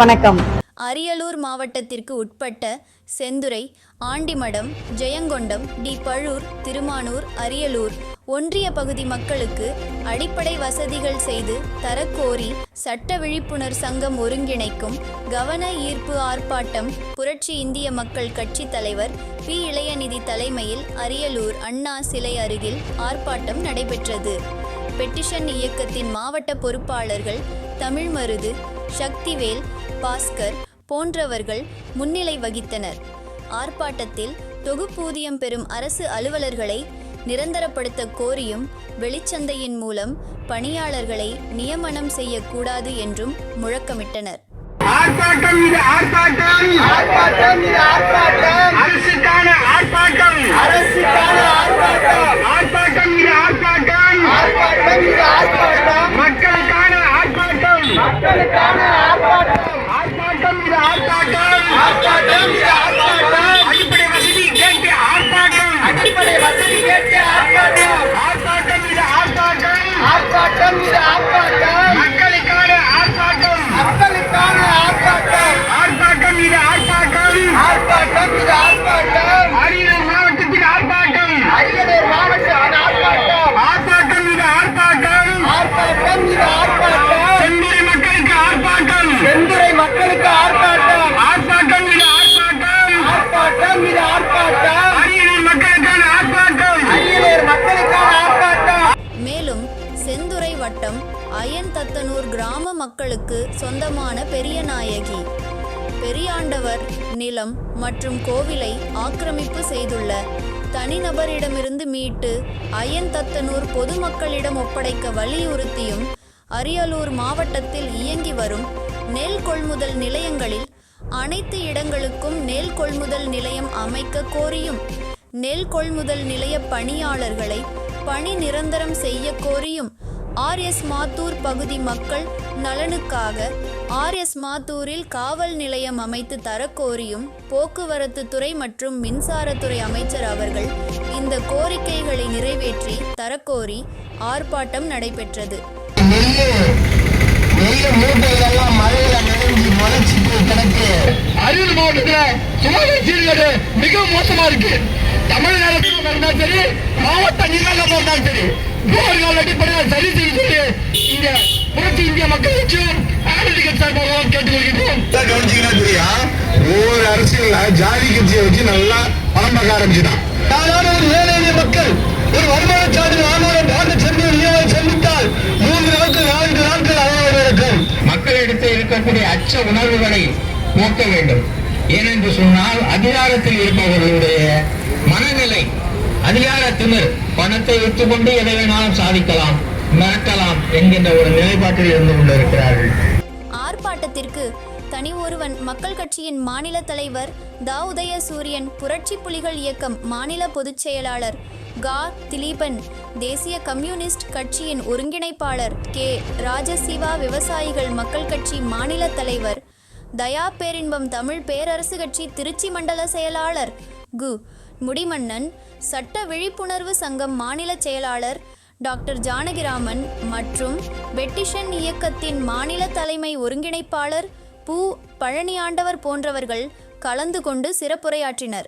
வணக்கம். அரியலூர் மாவட்டத்திற்கு உட்பட்ட செந்துறை ஆண்டிமடம் ஜெயங்கொண்டம் டி பழூர் திருமானூர் அரியலூர் ஒன்றிய பகுதி மக்களுக்கு அடிப்படை வசதிகள் செய்து தரக்கோரி சட்ட விழிப்புணர் சங்கம் ஒருங்கிணைக்கும் கவன ஈர்ப்பு ஆர்ப்பாட்டம் புரட்சி இந்திய மக்கள் கட்சி தலைவர் பி. இளையநிதி தலைமையில் அரியலூர் அண்ணா சிலை அருகில் ஆர்ப்பாட்டம் நடைபெற்றது. பெட்டிஷன் இயக்கத்தின் மாவட்ட பொறுப்பாளர்கள் தமிழ்மருது சக்திவேல் பாஸ்கர் போன்றவர்கள் முன்னிலை வகித்தனர். ஆர்ப்பாட்டத்தில் தொகுப்பூதியம் பெறும் அரசு அலுவலர்களை நிரந்தரப்படுத்த கோரியும் வெளிச்சந்தையின் மூலம் பணியாளர்களை நியமனம் செய்யக்கூடாது என்றும் முழக்கமிட்டனர் ஆர்ப்பாட்டம் இது ஆர்ப்பாட்டம் ஆர்ப்பாட்டம் இது ஆர்ப்பாட்டம் அரசுக்கான ஆர்ப்பாட்டம் அரசுக்கான ஆர்ப்பாட்டம் ஆர்ப்பாட்டம் இது ஆர்ப்பாட்டம் ஆர்ப்பாட்டம் இது ஆர்ப்பாட்டம் மக்களுக்கான ஆர்ப்பாட்டம் மக்களுக்கான ஆர்ப்பாட்டம் ஆர்ப்பாட்டம் மக்களுக்கு சொந்தமான பெரியநாயகி பெரியாண்டவர் நிலம் மற்றும் கோவிலை ஆக்கிரமிப்பு செய்துள்ள தனிநபரிடமிருந்து மீட்டு அயன்தத்தனூர் பொதுமக்களிடம் ஒப்படைக்க வலியுறுத்தியும் அரியலூர் மாவட்டத்தில் இயங்கி வரும் நெல் கொள்முதல் நிலையங்களில் அனைத்து இடங்களுக்கும் நெல் கொள்முதல் நிலையம் அமைக்க கோரியும். நெல் கொள்முதல் நிலைய பணியாளர்களை பணி நிரந்தரம் செய்ய கோரியும். ஆர்எஸ் மாத்தூர் பகுதி மக்கள் நலனுக்காக ஆர்எஸ் மாத்தூரில் காவல் நிலையம் அமைத்து தரக்கோரியும் போக்குவரத்து துறை மற்றும் மின்சாரத்துறை அமைச்சர் அவர்கள் இந்த கோரிக்கைகளை நிறைவேற்றி தரக்கோரி ஆர்ப்பாட்டம் நடைபெற்றது. நெல்லு நெல்லு மூட்டைகள் எல்லாம் மழையில நனைஞ்சு முளைச்சிட்டு கிடக்கு. அரியலூர் மாவட்டத்துல சுகாதார சீர்கேடு மிகவும் மோசமா இருக்கு. தமிழ்நாடு இருந்தாலும் சரி மாவட்ட நிர்வாகம் இருந்தாலும் சரி போர்கள் அடிப்படையில் சரி செய்ய சொல்லி இங்க புரட்சி இந்திய மக்கள் கட்சியும் ஆனந்திகள் சார்பாக கேட்டுக்கொள்கிறோம் கவனிச்சீங்கன்னா தெரியும் ஒவ்வொரு அரசியல்ல ஜாதி கட்சியை வச்சு நல்லா பணம் பார்க்க ஆரம்பிச்சுட்டான். சாதாரண ஒரு ஏழை எளிய மக்கள் ஒரு வருமான சான்றிதழ் ஆதாரம் பார்த்து சென்று செல்வித்தால் மூன்று நாட்கள் நான்கு நாட்கள் அதாவது இருக்கும். மக்களிடத்தில் இருக்கக்கூடிய அச்ச உணர்வுகளை போக்க வேண்டும். ஏனென்று சொன்னால் அதிகாரத்தில் இருப்பவர்களுடைய மனநிலை அதிகார திமிர் பணத்தை வைத்துக்கொண்டு எதை வேணாலும் சாதிக்கலாம் மிரட்டலாம் என்கின்ற ஒரு நிலைப்பாட்டில் இருந்து கொண்டிருக்கிறார்கள். ஆர்ப்பாட்டத்திற்கு தனி ஒருவன் மக்கள் கட்சியின் மாநில தலைவர் தாவுதய சூரியன் புரட்சி புலிகள் இயக்கம் மாநில பொதுச் செயலாளர் கா. திலீபன் தேசிய கம்யூனிஸ்ட் கட்சியின் ஒருங்கிணைப்பாளர் கே. ராஜசிவா விவசாயிகள் மக்கள் கட்சி மாநில தலைவர் தயா பேரின்பம் தமிழ் பேரரசு கட்சி திருச்சி மண்டல செயலாளர் கு. முடிமன்னன் சட்ட விழிப்புணர்வு சங்கம் மாநில செயலாளர் டாக்டர் ஜானகிராமன் மற்றும் வெட்டிஷன் இயக்கத்தின் மாநில தலைமை ஒருங்கிணைப்பாளர் பூ பழனியாண்டவர் போன்றவர்கள் கலந்து கொண்டு சிறப்புரையாற்றினர்.